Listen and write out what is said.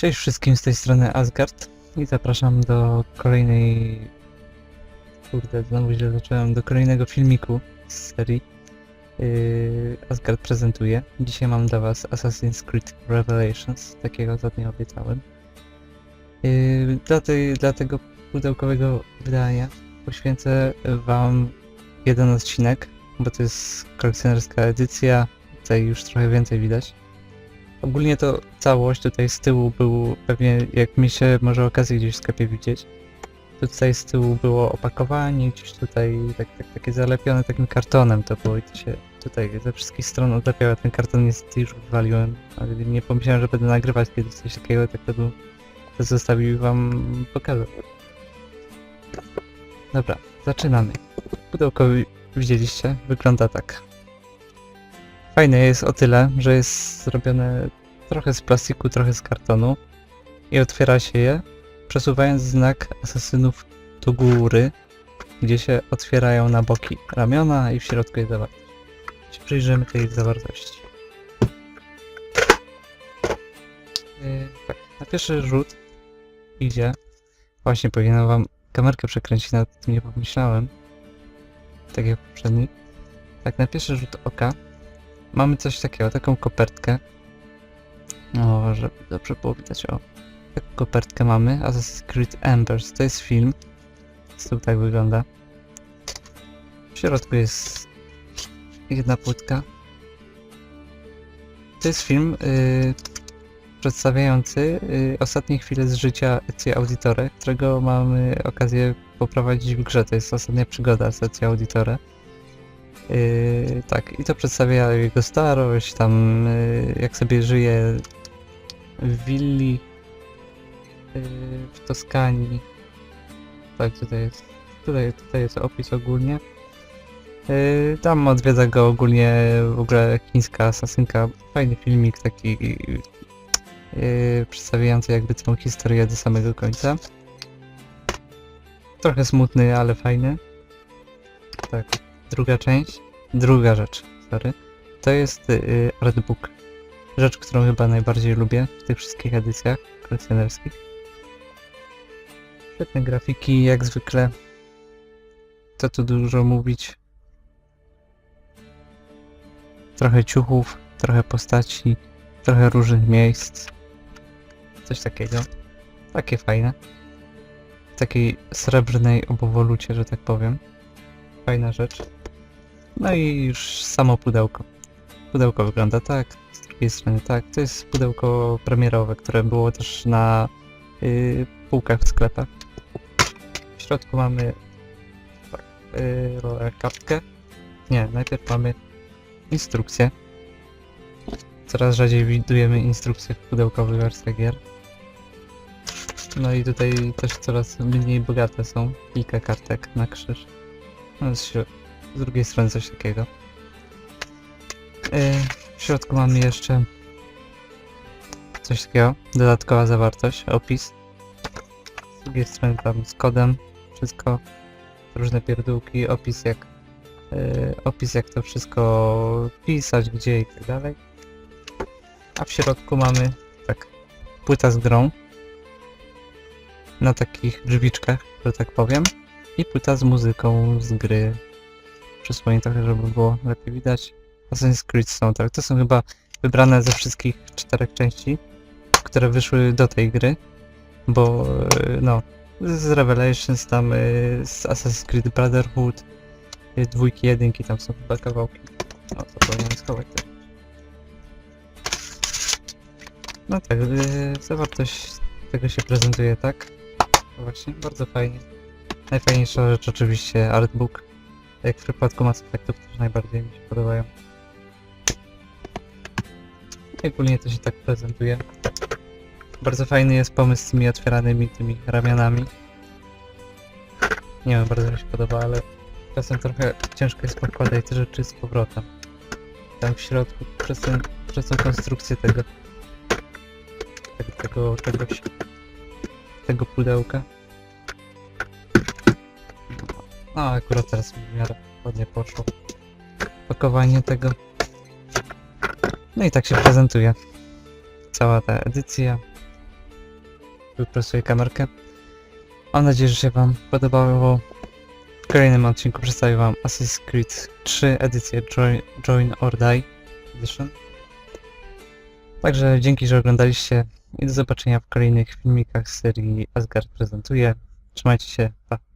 Cześć wszystkim z tej strony Asgard i zapraszam do kolejnej... Kurde, znowu źle zacząłem, do kolejnego filmiku z serii yy, Asgard prezentuje. Dzisiaj mam dla was Assassin's Creed Revelations, takiego ostatnio obiecałem. Yy, dla, tej, dla tego pudełkowego wydania poświęcę wam jeden odcinek, bo to jest kolekcjonerska edycja, tutaj już trochę więcej widać. Ogólnie to całość tutaj z tyłu był, pewnie jak mi się może okazję gdzieś w sklepie widzieć, tutaj z tyłu było opakowanie, gdzieś tutaj tak, tak, takie zalepione takim kartonem to było i to się tutaj ze wszystkich stron odlepiało. Ten karton niestety już wywaliłem, ale nie pomyślałem, że będę nagrywać kiedyś coś takiego, tak to bym to zostawił wam pokazał. Dobra, zaczynamy. Pudełko widzieliście, wygląda tak. Fajne jest o tyle, że jest zrobione trochę z plastiku, trochę z kartonu i otwiera się je, przesuwając znak asasynów do góry, gdzie się otwierają na boki ramiona i w środku jest zawartość. Przyjrzymy tej zawartości. Yy, tak, na pierwszy rzut idzie. Właśnie powinienem wam kamerkę przekręcić, nawet nie pomyślałem. Tak jak poprzedni. Tak, na pierwszy rzut oka mamy coś takiego, taką kopertkę. O, żeby dobrze było widać, o. Taką kopertkę mamy, Assassin's Creed Embers, to jest film. Tyłu tak wygląda. W środku jest jedna płytka. To jest film yy, przedstawiający yy, ostatnie chwile z życia Ezio Auditore, którego mamy okazję poprowadzić w grze. To jest ostatnia przygoda z Ezio Auditore. Yy, tak, i to przedstawia jego starość, tam yy, jak sobie żyje w willi yy, w Toskanii. Tak, tutaj jest, tutaj, tutaj jest opis ogólnie. Yy, tam odwiedza go ogólnie w ogóle chińska asasynka. Fajny filmik taki yy, przedstawiający jakby całą historię do samego końca. Trochę smutny, ale fajny. Tak, druga część. Druga rzecz, sorry. To jest y, artbook. Rzecz, którą chyba najbardziej lubię w tych wszystkich edycjach kolekcjonerskich. Świetne grafiki, jak zwykle. Co tu dużo mówić. Trochę ciuchów, trochę postaci, trochę różnych miejsc. Coś takiego. Takie fajne. W takiej srebrnej obowolucie, że tak powiem. Fajna rzecz. No i już samo pudełko. Pudełko wygląda tak, z drugiej strony tak. To jest pudełko premierowe, które było też na yy, półkach w sklepach. W środku mamy tak, kapkę. Nie, najpierw mamy instrukcję. Coraz rzadziej widujemy instrukcje w pudełkowych wersjach gier. No i tutaj też coraz mniej bogate są. Kilka kartek na krzyż. No, z drugiej strony coś takiego. Yy, w środku mamy jeszcze coś takiego, dodatkowa zawartość, opis. Z drugiej strony tam z kodem, wszystko, różne pierdółki, opis jak yy, opis jak to wszystko pisać, gdzie i tak dalej. A w środku mamy tak płyta z grą na takich drzwiczkach, że tak powiem i płyta z muzyką z gry przysłonię trochę, żeby było lepiej widać. Assassin's Creed Soundtrack. To są chyba wybrane ze wszystkich czterech części, które wyszły do tej gry, bo e, no, z Revelations tam, e, z Assassin's Creed Brotherhood, e, dwójki, jedynki, tam są chyba kawałki. O, to powinienem schować też. No tak, zawartość tego się prezentuje tak. No Właśnie, bardzo fajnie. Najfajniejsza rzecz oczywiście artbook. Jak w przypadku Mass Effectów też najbardziej mi się podobają. I ogólnie to się tak prezentuje. Bardzo fajny jest pomysł z tymi otwieranymi tymi ramionami. Nie wiem, bardzo mi się podoba, ale czasem trochę ciężko jest pokładać te rzeczy z powrotem. Tam w środku, przez, ten, przez tą konstrukcję tego tego, tego, tego, tego pudełka. No, akurat teraz mi w miarę ładnie poszło. Pakowanie tego. No i tak się prezentuje. Cała ta edycja. wyprostuję kamerkę. Mam nadzieję, że się wam podobało. W kolejnym odcinku przedstawię wam Assassin's Creed 3 edycję Join, Join or Die Edition. Także dzięki, że oglądaliście i do zobaczenia w kolejnych filmikach z serii Asgard prezentuje. Trzymajcie się, pa.